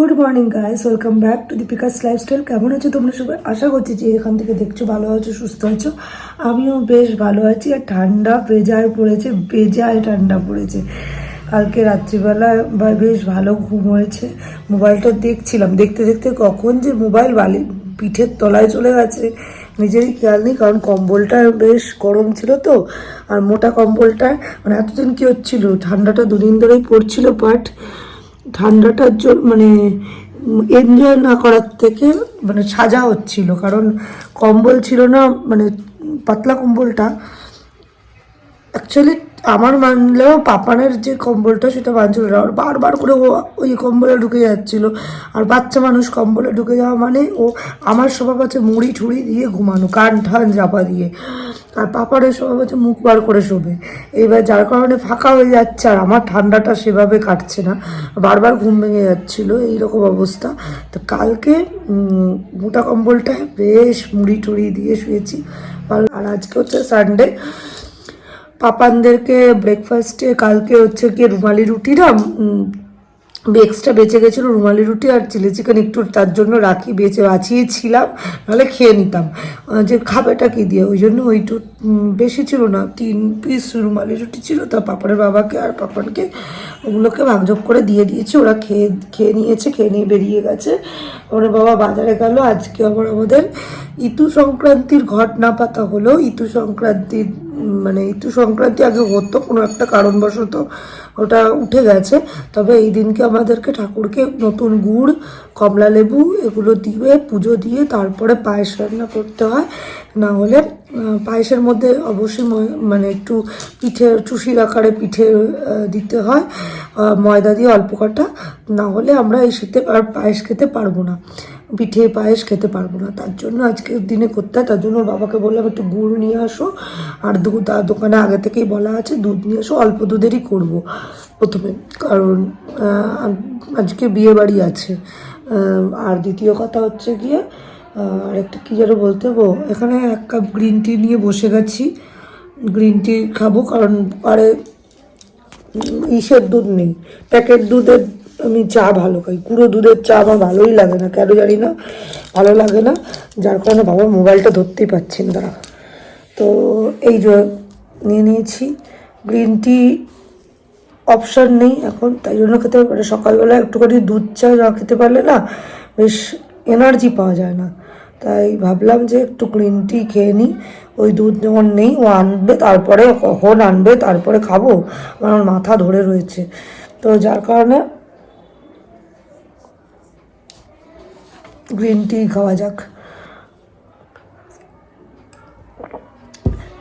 Good morning guys welcome back to Deepika's lifestyle কেমন আছো তোমরা সবাই? আশা করছি যে এখান থেকে দেখছ, ভালো আছো, সুস্থ আছো। আমিও বেশ ভালো আছি। আর ঠান্ডা বেজায় পড়েছে, বেজায় ঠান্ডা পড়েছে। কালকে রাত্রিবেলা বা বেশ ভালো ঘুম হয়েছে। মোবাইলটা দেখছিলাম। দেখতে দেখতে কখন যে মোবাইল বালি পিঠের তলায় চলে গেছে। নিজেরই খেয়াল নেই, কারণ কম্বলটা বেশ গরম ছিল তো। আর মোটা কম্বলটা মানে এতদিন কী হচ্ছিল? ঠান্ডাটা দুদিন ধরেই পড়ছিল বাট ঠান্ডাটার জন্য মানে এনজয় না করার থেকে মানে সাজা হচ্ছিল। কারণ কম্বল ছিল না মানে পাতলা কম্বলটা অ্যাকচুয়ালি আমার মানলেও পাপানের যে কম্বলটা সেটা মানছিল না। ওর বারবার করে ও ওই কম্বলে ঢুকে যাচ্ছিল। আর বাচ্চা মানুষ কম্বলে ঢুকে যাওয়া মানে ও আমার স্বভাব আছে মুড়ি ঠুড়ি দিয়ে ঘুমানো, কান ঠান চাপা দিয়ে। আর পাপারের স্বভাব হচ্ছে মুখ বার করে শোবে। এবার যার কারণে ফাঁকা হয়ে যাচ্ছে আর আমার ঠান্ডাটা সেভাবে কাটছে না। বারবার ঘুম ভেঙে যাচ্ছিল, এইরকম অবস্থা। তো কালকে মোটা কম্বলটায় বেশ মুড়ি টুড়ি দিয়ে শুয়েছি। আর আজকে হচ্ছে সানডে পাপানদেরকে ব্রেকফাস্টে কালকে হচ্ছে কি রুমালি রুটি না এক্সট্রা বেঁচে গেছিল, রুমালি রুটি আর চিলি চিকেন একটু তার জন্য রাখি, বেঁচে বাঁচিয়েছিলাম নাহলে খেয়ে নিতাম। যে খাবেটা কি দিয়ে? ওই জন্য ওইটু বেশি ছিল না, তিন পিস রুমালি রুটি ছিল, তা পাপড়ের বাবাকে আর পাপানকে ওগুলোকে ভাগযোগ করে দিয়ে দিয়েছি, ওরা খেয়ে খেয়ে নিয়েছে, খেয়ে নিয়ে বেরিয়ে গেছে। ওর বাবা, বাজারে গেল, আজকে আবার আমাদের ইতু সংক্রান্তির ঘটনা পাতা হলো, ইতু সংক্রান্তির মানে ইতু সংক্রান্তি আগে হতো, কোনো একটা কারণবশত ওটা উঠে গেছে। তবে এই দিনকে আমাদেরকে ঠাকুরকে নতুন গুড়, কমলা লেবু এগুলো দিয়ে পুজো দিয়ে তারপরে পায়েস রান্না করতে হয়। না হলে পায়েসের মধ্যে অবশ্যই মানে একটু পিঠে, চুষির আকারে পিঠে দিতে হয়। ময়দা দিয়ে অল্প কটা। না হলে আমরা এই শীতে আর পায়েস খেতে পারব না। পিঠে পায়েস খেতে পারব না। তার জন্য আজকের দিনে করতে হয়, তার জন্য বাবাকে বললাম, একটু গুড় নিয়ে আসো। আর দুধ দোকানে আগে থেকেই বলা আছে, দুধ নিয়ে আসো অল্প দুধেরই করব প্রথমে। কারণ আজকে বিয়ে বাড়ি আছে। আর দ্বিতীয় কথা হচ্ছে গিয়ে আর আরেকটা কী যেন বলতে এখানে এক কাপ গ্রিন টি নিয়ে বসে গেছি। গ্রিন টি খাব, কারণ আরে ইসের দুধ নেই। প্যাকেট দুধের আমি চা ভালো খাই। গুঁড়ো দুধের চা আমার ভালোই লাগে না, কেন জানি না? ভালো লাগে না, যার কারণে বাবা মোবাইলটা ধরতেই পাচ্ছি না তারা। তো এই যে নিয়ে নিয়েছি। গ্রিন টি অপশান নেই এখন, তাই জন্য খেতে পারে সকালবেলা একটুখানি দুধ চা না খেতে পারলে না বেশ এনার্জি পাওয়া যায় না। তাই ভাবলাম যে একটু গ্রিন টি খেয়ে নিই। ওই দুধ যখন নেই, ও আনবে, তারপরে কখন আনবে, তারপরে খাব। আমার মাথা ধরে রয়েছে। তো যার কারণে গ্রিন টি খাওয়া যাক।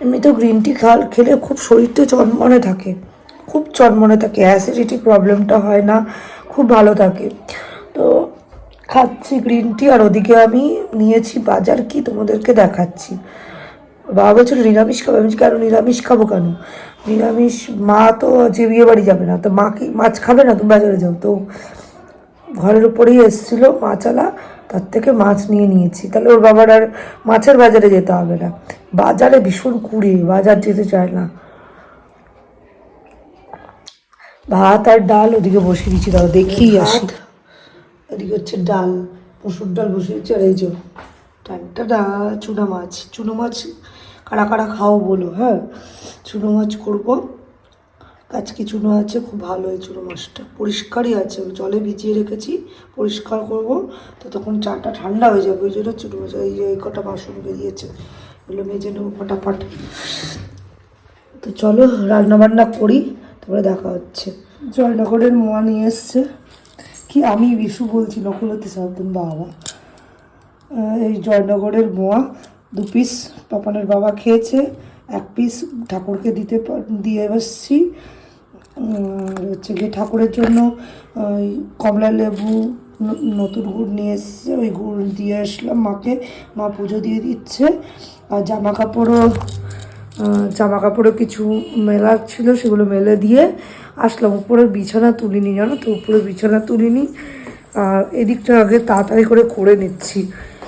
এমনিতেও গ্রিন টি খাল, খেলে খুব শরীরটা চনমনে থাকে। খুব চনমনে থাকে অ্যাসিডিটি প্রবলেমটা হয় না, খুব ভালো থাকে। তো খাচ্ছি গ্রিন টি আর ওদিকে আমি নিয়েছি বাজার কি তোমাদেরকে দেখাচ্ছি। বাবা বলছিল, নিরামিষ খাব? আমি কেন নিরামিষ খাব কেন? নিরামিষ মা তো যে বিয়ে বাড়ি যাবে না, তো মা কি, মাছ খাবে না? তুমি বাজারে যাও। তো ঘরের উপরেই এসেছিল মাছালা তার থেকে মাছ নিয়ে নিয়েছি। তাহলে ওর বাবার আর মাছের বাজারে যেতে হবে না। বাজারে ভীষণ কুড়ি বাজার যেতে চায় না। ভাত আর ডাল ওদিকে বসিয়ে দিচ্ছি দাও দেখি আসি। ওদিকে হচ্ছে ডাল মসুর ডাল বসিয়েছি আর এই যে টানটা চুনা মাছ। চুনো মাছ কারা কারা খাও বলো হ্যাঁ? চুনো মাছ করব। কাজকি চুনো আছে, খুব ভালো এই চুনো মাছটা। পরিষ্কারই আছে জলে ভিজিয়ে রেখেছি, পরিষ্কার করব। তো তখন চাটা ঠান্ডা হয়ে যাবে, ওই জন্য চুনো মাছ, এই কটা বাসন বেরিয়েছে, এগুলো মেজে নেব ফটাফট। তো চলো রান্না বান্না করি, তারপরে দেখা হচ্ছে। জয়নগরের মোয়া নিয়ে এসছে। কি আমি বিশু বলছি নকুলতি সাবধান বাবা। এই জয়নগরের মোয়া, দু পিস পাপানের বাবা খেয়েছে, এক পিস ঠাকুরকে দিতে দিয়ে এসছি। হচ্ছে গিয়ে ঠাকুরের জন্য, ওই কমলা লেবু নতুন গুড় নিয়ে এসছে, ওই গুড় দিয়ে আসলাম মাকে, মা পুজো দিয়ে দিচ্ছে। আর জামা কাপড়ও জামা কাপড়ও কিছু মেলা ছিল, সেগুলো মেলে দিয়ে আসলাম। উপরে বিছানা তুলিনি, জানো তো? উপরে বিছানা তুলিনি। আর এদিকটা আগে তাড়াতাড়ি করে করে নিচ্ছি।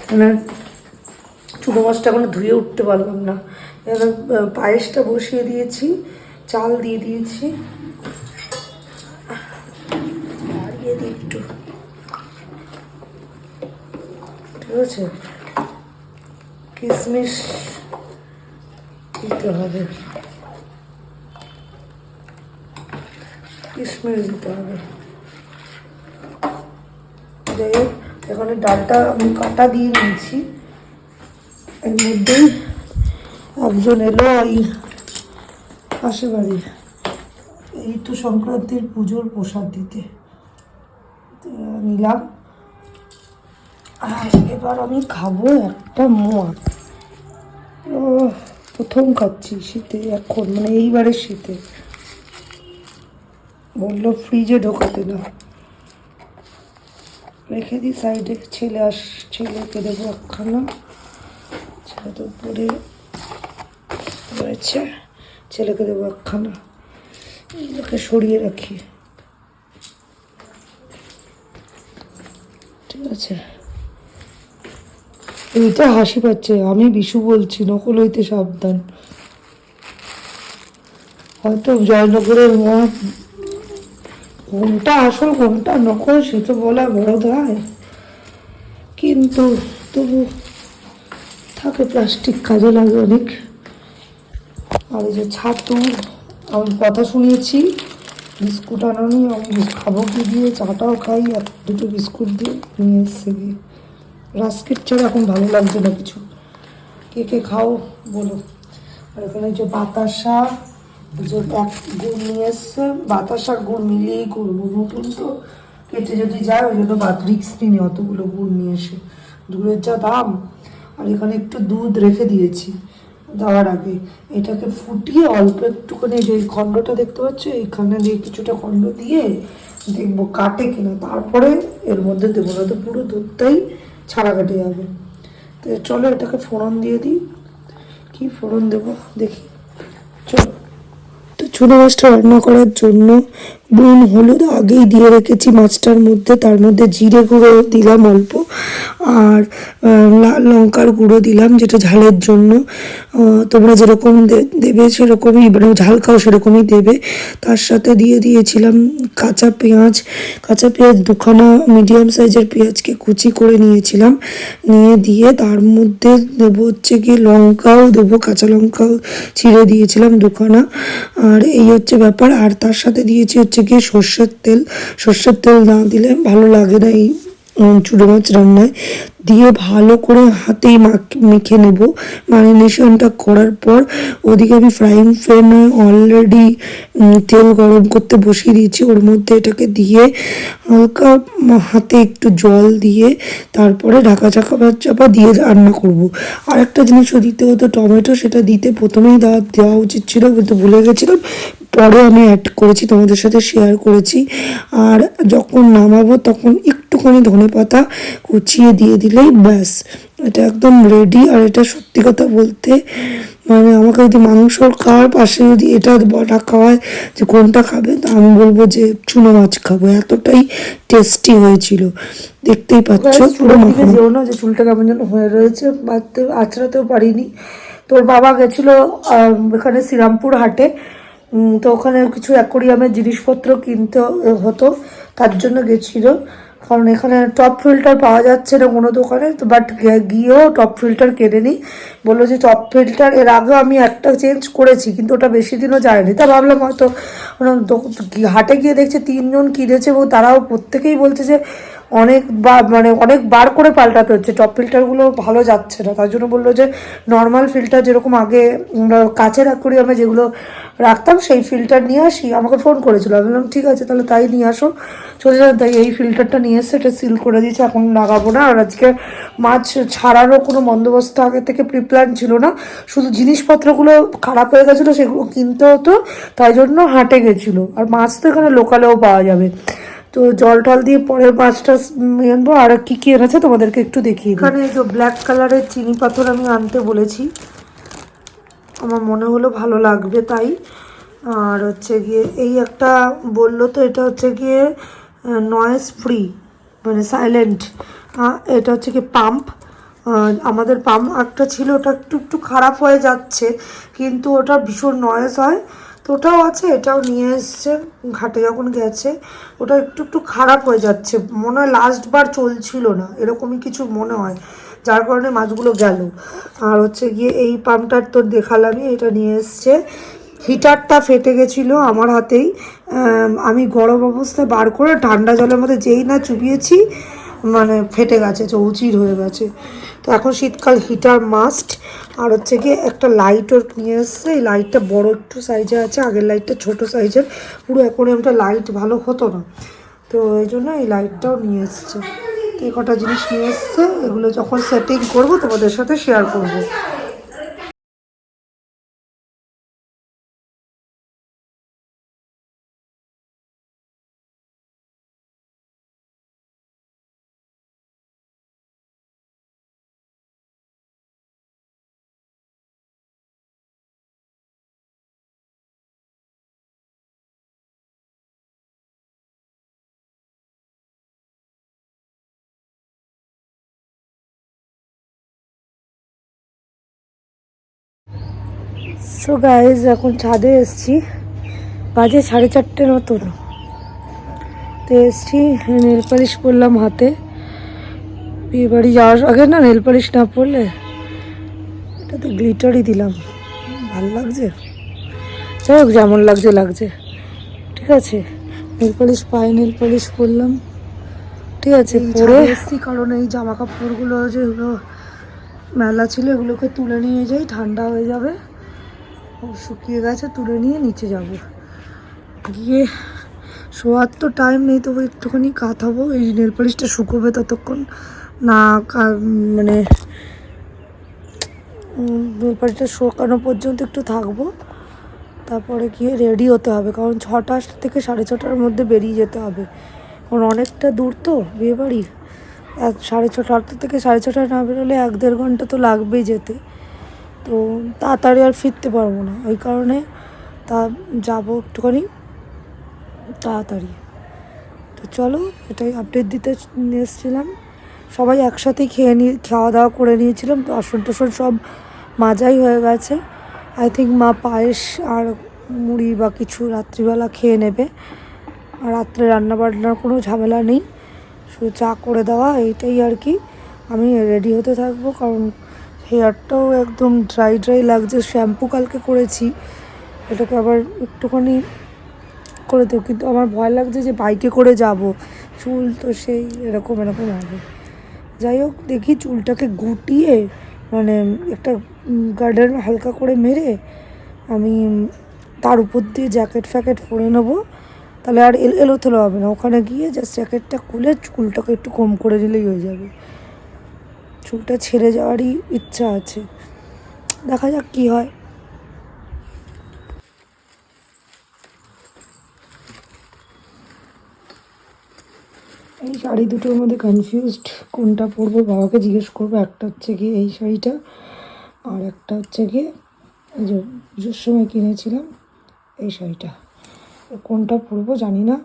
মানে চুনো মাছটা এখনও ধুয়ে উঠতে পারলাম না। পায়েসটা বসিয়ে দিয়েছি, চাল দিয়ে দিয়েছি বাড়িয়ে দিই একটু বুঝেছে কিশমিশ দিতে হবে। কিশমিশ দিতে হবে। যাই হোক, এখানে ডালটা আমি কাটা দিয়ে নিয়েছি। এর মধ্যেই একজন এলো ওই পাশে বাড়ি। এই তো সংক্রান্তির পুজোর প্রসাদ দিতে। নিলাম। আর এবার আমি খাব একটা মোয়া। ও প্রথম খাচ্ছি শীতে, এখন মানে এইবারের শীতে। বলল ফ্রিজে ঢোকাতে না রেখে দিই সাইডে ছেলে আস, ছেলেকে দেবো একখানা। ছেলে তো উপরে রয়েছে, ছেলেকে দেবো একখানা। এগুলোকে সরিয়ে রাখি। ঠিক আছে। এইটা হাসি পাচ্ছে। আমি বিশু বলছি, নকল হইতে সাবধান। হয়তো জয়নগরের মহা কোনটা আসল, কোনটা নকল, সে তো বলা বড় হয় কিন্তু তবু থাকে প্লাস্টিক, কাজে লাগে অনেক। আর যে ছাতু, আমি কথা শুনিয়েছি বিস্কুট আনানি, আমি খাব কি দিয়ে, চাটাও খাই, আর দুটো বিস্কুট দিয়ে নিয়ে এসছে গিয়ে। রাস্কেট ছাড়া এখন ভালো লাগছে না কিছু। কে কে খাও, বলো। আর এখানে যে বাতাসা যে এক গুড় নিয়ে এসছে। বাতাসা গুড় মিলিয়েই করব। নতুন তো কেটে যদি যায়, ওই জন্য রিক্স নিয়ে অতগুলো গুড় নিয়ে এসে। দুধের যা দাম। আর এখানে একটু দুধ রেখে দিয়েছি দেওয়ার আগে। এটাকে ফুটিয়ে অল্প একটুখানি যে খণ্ডটা দেখতে পাচ্ছ, এইখানে দিয়ে কিছুটা খণ্ড দিয়ে দেখব কাটে কিনা। তারপরে এর মধ্যে দেবো। না তো পুরো দুধটাই ছাড়া হবে। যাবে তো চলো এটাকে ফোড়ন দিয়ে দিই। কি ফোড়ন দেবো? দেখি। চলো। তো চুনো মাছটা রান্না করার জন্য নুন, হলুদ আগেই দিয়ে রেখেছি মাছটার মধ্যে, তার মধ্যে জিরে গুঁড়ো দিলাম অল্প আর লাল লঙ্কার গুঁড়ো দিলাম যেটা ঝালের জন্য। তোমরা যেরকম দেবে সেরকমই মানে ঝাল খাও সেরকমই দেবে। তার সাথে দিয়ে দিয়েছিলাম কাঁচা পেঁয়াজ। কাঁচা পেঁয়াজ দুখানা মিডিয়াম সাইজের পেঁয়াজকে কুচি করে নিয়েছিলাম। নিয়ে দিয়ে তার মধ্যে দেবো হচ্ছে কি লঙ্কাও দেবো, কাঁচা লঙ্কাও ছিঁড়ে দিয়েছিলাম দুখানা। আর এই হচ্ছে ব্যাপার। আর তার সাথে দিয়েছি হচ্ছে কি সর্ষের তেল সর্ষের তেল না দিলে ভালো লাগে না এই চুড়ো মাছ রান্নায়। দিয়ে ভালো করে হাতেই মাখ- নেব। ম্যারিনেশনটা করার পর ওদিকে আমি ফ্রাইং প্যানে অলরেডি তেল গরম করতে বসিয়ে দিয়েছি। ওর মধ্যে এটাকে দিয়ে হালকা হাতে একটু জল দিয়ে তারপরে ঢাকা চাকা চাপা দিয়ে রান্না করব। আর একটা জিনিসও দিতে হতো, টমেটো সেটা দিতে প্রথমেই দেওয়া দেওয়া উচিত ছিল, কিন্তু ভুলে গেছিলাম। পরে আমি অ্যাড করেছি, তোমাদের সাথে শেয়ার করেছি। আর যখন নামাবো তখন একটুখানি ধনে পাতা কুচিয়ে দিয়ে দিলেই ব্যাস। এটা একদম রেডি আর এটা সত্যি কথা বলতে মানে আমাকে যদি মাংসর খাওয়ার পাশে যদি এটা রাখা হয় যে কোনটা খাবে তা আমি বলব যে চুনো মাছ খাব। এতটাই টেস্টি হয়েছিল। দেখতেই পাচ্ছ পুরো যেও না যে চুলটা কেমন যেন হয়ে রয়েছে বাড়তে আছড়াতেও পারিনি। তোর বাবা গেছিল এখানে শ্রীরামপুর হাটে। তো ওখানে কিছু অ্যাকোরিয়ামের জিনিসপত্র কিনতে হতো তার জন্য গেছিল। কারণ এখানে টপ ফিল্টার পাওয়া যাচ্ছে না কোনো দোকানে, তো বাট গিয়েও টপ ফিল্টার কেনে নিই। বলল যে টপ ফিল্টার এর আগেও আমি একটা চেঞ্জ করেছি, কিন্তু ওটা বেশি দিনও যায়নি। তা ভাবলাম হয়তো হাটে গিয়ে দেখছে তিনজন কিনেছে এবং তারাও প্রত্যেকেই বলছে যে অনেক মানে অনেক বার করে পাল্টাতে হচ্ছে। টপ ফিল্টারগুলো ভালো যাচ্ছে না। তার জন্য বলল যে নর্মাল ফিল্টার যেরকম আগে আমরা কাছের অ্যাকোরিয়ামে যেগুলো রাখতাম, সেই ফিল্টার নিয়ে আসি। আমাকে ফোন করেছিল। আমি বললাম, ঠিক আছে, তাহলে তাই নিয়ে আসো। চলে যান তাই এই ফিল্টারটা নিয়ে এসে এটা সিল করে দিয়েছে। এখন লাগাবো না। আর আজকে মাছ ছাড়ারও কোনো বন্দোবস্ত আগে থেকে প্রিপ্ল্যান ছিল না। শুধু জিনিসপত্রগুলো খারাপ হয়ে গেছিল, সেগুলো কিনতে হতো। তাই জন্য হাটে গেছিল। আর মাছ তো এখানে লোকালেও পাওয়া যাবে। তো জল টল দিয়ে পরে মাছটা আনব। আর কি কি এনেছে তোমাদেরকে একটু দেখিয়ে এখানে এই যে ব্ল্যাক কালারের চিনি পাথর আমি আনতে বলেছি। আমার মনে হলো ভালো লাগবে তাই। আর হচ্ছে গিয়ে এই একটা বলল তো, এটা হচ্ছে গিয়ে নয়েজ ফ্রি মানে সাইলেন্ট এটা হচ্ছে কি পাম্প আমাদের পাম্প একটা ছিল, ওটা একটু একটু খারাপ হয়ে যাচ্ছে, কিন্তু ওটা ভীষণ নয়েজ হয়। তো ওটাও আছে, এটাও নিয়ে এসছে, ঘাটে যখন গেছে, ওটা একটু একটু খারাপ হয়ে যাচ্ছে। মনে হয় লাস্ট বার চলছিল না, এরকমই কিছু মনে হয়, যার কারণে মাছগুলো গেল। আর হচ্ছে গিয়ে এই পাম্পটার তো দেখালামই, এটা নিয়ে এসছে। হিটারটা ফেটে গেছিল আমার হাতেই। আমি গরম অবস্থায় বার করে ঠান্ডা জলের মধ্যে যেই না চুবিয়েছি মানে ফেটে গেছে, যে উচির হয়ে গেছে। তো এখন শীতকাল হিটার মাস্ট। আর হচ্ছে গিয়ে একটা লাইট ওর নিয়ে এসছে। এই লাইটটা বড় একটু সাইজে আছে, আগের লাইটটা ছোট সাইজের পুরো অ্যাকোরিয়ামটা লাইট ভালো হতো না। তো এই জন্য এই লাইটটাও নিয়ে এসছে। এ কটা জিনিস নিয়ে এসছে, এগুলো যখন সেটিং করব তোমাদের সাথে শেয়ার করব। সো গাইজ এখন ছাদে এসছি। বাজে সাড়ে চারটের মতন। তো এসছি নেল পালিশ পরলাম হাতে। বিয়ে বাড়ি যাওয়ার আগে না নেল পালিশ না পরলে এটাতে গ্লিটারই দিলাম। ভালো লাগছে? যাই হোক যেমন লাগছে লাগছে। ঠিক আছে নেল পালিশ পায়ে নেল পালিশ পরলাম। ঠিক আছে পরে এসছি কারণ এই জামা কাপড়গুলো যেগুলো মেলা ছিল এগুলোকে তুলে নিয়ে যাই ঠান্ডা হয়ে যাবে। ও শুকিয়ে গেছে, তুলে নিয়ে নিচে যাব। গিয়ে শোয়ার তো টাইম নেই, তবু একটুখানি কাঁথাবো, এই নেল পালিশটা শুকোবে ততক্ষণ। না মানে নেল পালিশটা শুকানো পর্যন্ত একটু থাকব। তারপরে গিয়ে রেডি হতে হবে, কারণ ছটা থেকে সাড়ে ছটার মধ্যে বেরিয়ে যেতে হবে। কারণ অনেকটা দূর তো বিয়েবাড়ি এক সাড়ে ছটা থেকে সাড়ে ছটা না বেরোলে এক দেড় ঘণ্টা তো লাগবেই যেতে। তো তাড়াতাড়ি আর ফিরতে পারব না। ওই কারণে তা যাব একটুখানি তাড়াতাড়ি। তো চলো, এটাই আপডেট দিতে এসেছিলাম। সবাই একসাথেই খেয়ে নিয়ে খাওয়া দাওয়া করে নিয়েছিলাম। তো আসন টাসন সব মাজাই হয়ে গেছে। আই থিঙ্ক মা পায়েস আর মুড়ি বা কিছু রাত্রিবেলা খেয়ে নেবে। আর রাত্রে রান্না বান্নার কোনো ঝামেলা নেই। শুধু চা করে দেওয়া, এইটাই আর কি। আমি রেডি হতে থাকব, কারণ হেয়ারটাও একদম ড্রাই ড্রাই লাগছে। শ্যাম্পু কালকে করেছি। এটাকে আবার একটুখানি করে দেবো। কিন্তু আমার ভয় লাগছে যে বাইকে করে যাব। চুল তো সেই এরকম এরকম হবে। যাই হোক, দেখি চুলটাকে গুটিয়ে মানে একটা গার্ডেন হালকা করে মেরে আমি তার উপর দিয়ে জ্যাকেট ফ্যাকেট পরে নেব। তাহলে আর এল এলো থেলো হবে না। ওখানে গিয়ে জাস্ট জ্যাকেটটা খুলে চুলটাকে একটু কম করে দিলেই হয়ে যাবে। চুলটা ছেড়ে যাওয়ারই ইচ্ছা আছে। দেখা যাক কি হয়। এই শাড়ি দুটোর মধ্যে কনফিউজড কোনটা পরবো? বাবাকে জিজ্ঞেস করব। একটা হচ্ছে গিয়ে এই শাড়িটা আর একটা হচ্ছে গিয়ে এই যে পুজোর সময় কিনেছিলাম এই শাড়িটা। কোনটা পরবো জানি না,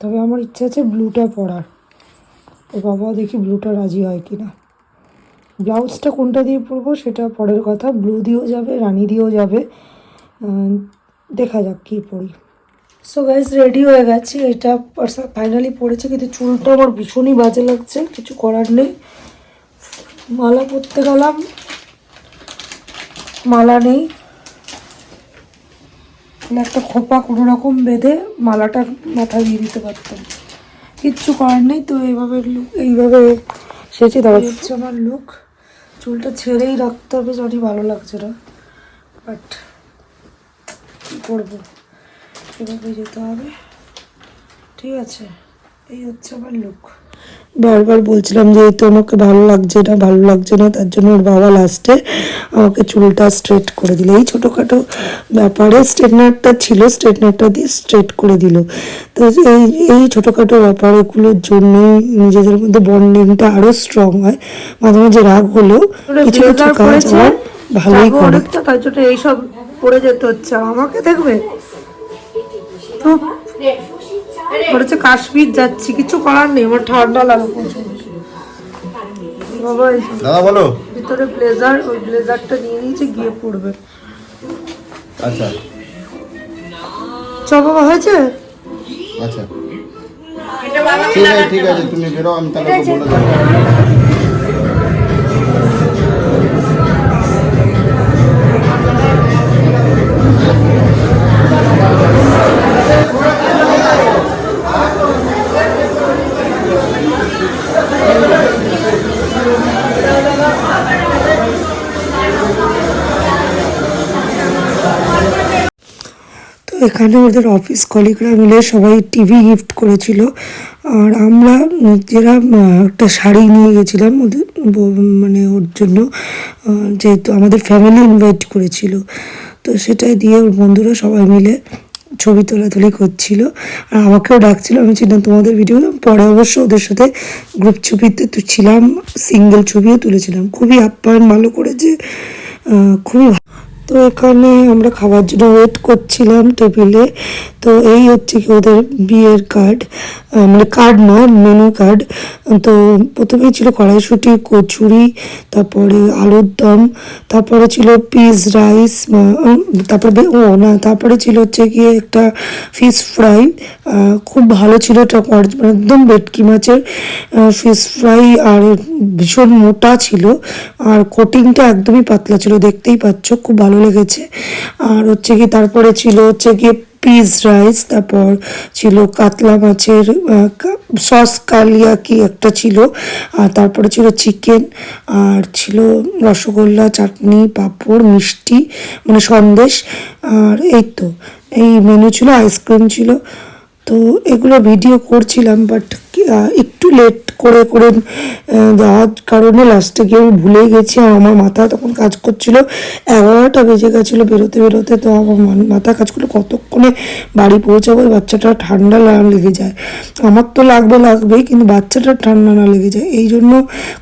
তবে আমার ইচ্ছা আছে ব্লুটা পরার। তো বাবাও দেখি ব্লুটা রাজি হয় কি না ব্লাউজটা কোনটা দিয়ে পরবো সেটা পরের কথা। ব্লু দিয়েও যাবে, রানি দিয়েও যাবে। দেখা যাক কী পরি। সো গাইজ রেডি হয়ে গেছে। এটা ফাইনালি পড়েছে কিন্তু চুলটা আমার ভীষণই বাজে লাগছে। কিছু করার নেই। মালা পরতে গেলাম। মালা নেই। তাহলে একটা খোপা কোনো রকম বেঁধে মালাটা মাথায় দিয়ে দিতে পারতাম। কিচ্ছু করার নেই, তো এইভাবে look- এইভাবে সেচে দেওয়া। হচ্ছে আমার লুক চুলটা ছেড়েই রাখতে হবে, জানি ভালো লাগছে না। বাট কী করব? এভাবে যেতে হবে। ঠিক আছে, এই হচ্ছে আমার লুক বারবার বলছিলাম যে এই তো আমাকে ভালো লাগছে না ভালো লাগছে না তার জন্য ওর বাবা লাস্টে আমাকে চুলটা স্ট্রেট করে দিল। এই ছোটোখাটো ব্যাপারে স্ট্রেটনারটা ছিল স্ট্রেটনারটা দিয়ে স্ট্রেট করে দিল। তো এই এই ছোটোখাটো ব্যাপারগুলোর জন্যই নিজেদের মধ্যে বন্ডিংটা আরও স্ট্রং হয়। মাঝে মাঝে রাগ হলেও কিছু কিছু কাজ আমার ভালোই করে। অনেকটা তার জন্য এইসব পরে যেতে হচ্ছে। আমাকে দেখবে? তো বলেছে কাশ্মীর যাচ্ছি কিছু করার নেই আমার ঠান্ডা লাগে প্রচুর বাবা দাদা বলো। ভিতরে ব্লেজার ওই ব্লেজারটা নিয়ে নিয়েছে গিয়ে পড়বে। আচ্ছা। চ বাবা হয়েছে? আচ্ছা। ঠিক আছে ঠিক আছে তুমি বেরো আমি তাহলে বলে দেবো। এখানে ওদের অফিস কলিগরা মিলে সবাই টিভি গিফট করেছিল। আর আমরা যারা একটা শাড়ি নিয়ে গেছিলাম ওদের মানে ওর জন্য যেহেতু আমাদের ফ্যামিলি ইনভাইট করেছিল। তো সেটাই দিয়ে ওর বন্ধুরা সবাই মিলে ছবি তোলাতুলি করছিল। আর আমাকেও ডাকছিল, আমি ছিলাম তোমাদের ভিডিও পরে অবশ্য ওদের সাথে গ্রুপ ছবিতে তো ছিলাম সিঙ্গেল ছবিও তুলেছিলাম। খুবই আপ্যায়ন ভালো করেছে খুবই তো এখানে আমরা খাওয়ার জন্য ওয়েট করছিলাম টেবিলে তো এই হচ্ছে কি ওদের বিয়ের কার্ড মানে কার্ড নয় মেনু কার্ড তো প্রথমেই ছিল কড়াইশুটি, কচুরি, তারপরে আলুর দম, তারপরে ছিল পিস রাইস তারপরে ও, না, তারপরে ছিল হচ্ছে গিয়ে একটা ফিশ ফ্রাই খুব ভালো ছিল এটা মানে একদম ভেটকি মাছের ফিশ ফ্রাই আর ভীষণ মোটা ছিল। আর কোটিংটা একদমই পাতলা ছিল, দেখতেই পাচ্ছ, খুব ভালো লেগেছে। আর হচ্ছে কি তারপরে ছিল হচ্ছে কি পিস রাইস, তারপর ছিল কাতলা মাছের সস কালিয়া কি একটা ছিল, আর তারপরে ছিল চিকেন, আর ছিল রসগোল্লা, চাটনি, পাঁপড়, মিষ্টি মানে সন্দেশ, আর এই তো। এই মেনু ছিল আইসক্রিম ছিল তো এগুলো ভিডিও করছিলাম বাট একটু লেট করে করে যাওয়ার কারণে লাস্টে গিয়ে আমি ভুলে গেছি আর আমার মাথা তখন কাজ করছিল। এগারোটা বেজে গেছিল বেরোতে বেরোতে, তো আমার মাথা কাজ করল, কতক্ষণে বাড়ি পৌঁছাবো? বাচ্চাটা ঠান্ডা না লেগে যায়। আমার তো লাগবে, লাগবেই, কিন্তু বাচ্চাটা ঠান্ডা না লেগে যায়। এই জন্য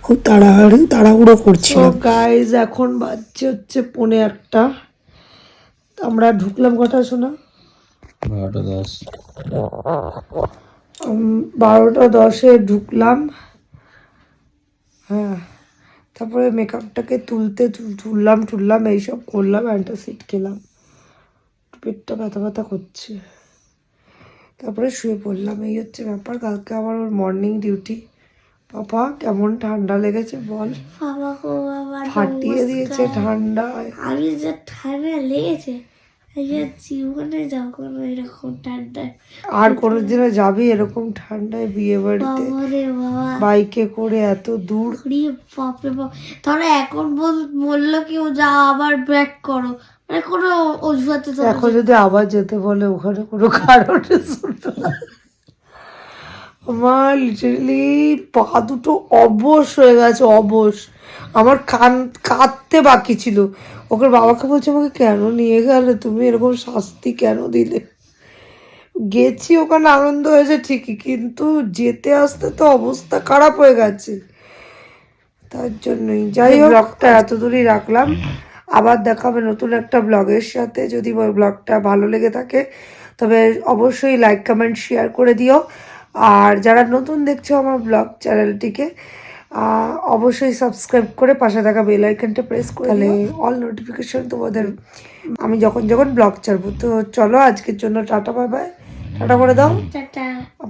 খুব তাড়াহুড়ি, তাড়াহুড়ো করছিলাম। গাইজ এখন বাজছে হচ্ছে পনে একটা। আমরা ঢুকলাম, কথা শোনা। বারোটা দশ। বারোটা দশে ঢুকলাম। হ্যাঁ তারপরে মেকআপটাকে তুলতে তুললাম টুললাম এইসব করলাম একটা সিট খেলাম। পেটটা ব্যথা ব্যথা করছে। তারপরে শুয়ে পড়লাম। এই হচ্ছে ব্যাপার কালকে আবার ওর মর্নিং ডিউটি পাপা কেমন ঠান্ডা লেগেছে বল? ফাটিয়ে দিয়েছে ঠান্ডায়। আমি যে ঠান্ডা লেগেছে জীবনে যখন এরকম ঠান্ডায় আর কোনোদিনও যাবি এরকম ঠান্ডায় বিয়ে বাড়িতে? বাইকে করে এত দূর? বাপরে বাপ। তাহলে এখন বল- বলল কেউ যা আবার ব্যাক করো। মানে কোনো অজুহাতে এখন যদি আবার যেতে বলে ওখানে কোনো কারণে আমার লিটারালি পা দুটো অবশ হয়ে গেছে অবশ। আমার কান কাঁদতে বাকি ছিল। ওকে বাবাকে বলছে আমাকে কেন নিয়ে গেলে? তুমি এরকম শাস্তি কেন দিলে? গেছি ওখানে আনন্দ হয়েছে ঠিকই কিন্তু যেতে আসতে তো অবস্থা খারাপ হয়ে গেছে। তার জন্যই। যাই হোক ব্লগটা এত দূরই রাখলাম। আবার দেখাবে নতুন একটা ব্লগের সাথে। যদি ব্লগটা ভালো লেগে থাকে তবে অবশ্যই লাইক কমেন্ট শেয়ার করে দিও। আর যারা নতুন দেখছ আমার ব্লগ চ্যানেলটিকে অবশ্যই সাবস্ক্রাইব করে পাশে থাকা বেল আইকনটা প্রেস করে তাহলে অল নোটিফিকেশন তোমাদের আমি যখন যখন ব্লগ ছাড়বো। তো চলো আজকের জন্য টাটা বাই বাই টাটা করে দাও। টাটা।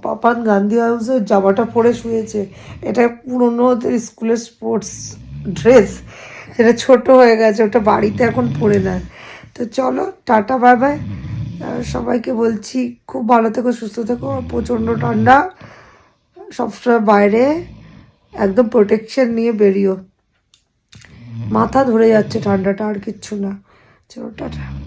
পাপান গান্ধী হাউসের জামাটা পরে শুয়েছে। এটা পুরনো ওদের স্কুলের স্পোর্টস ড্রেস সেটা ছোট হয়ে গেছে ওটা বাড়িতে এখন পরে না। তো চলো টাটা বাই বাই সবাইকে বলছি খুব ভালো থেকো সুস্থ থেকো। প্রচণ্ড ঠান্ডা। সবসময় বাইরে। একদম প্রোটেকশন নিয়ে বেরিও মাথা ধরে যাচ্ছে ঠান্ডাটা আর কিচ্ছু না। চলো টাটা।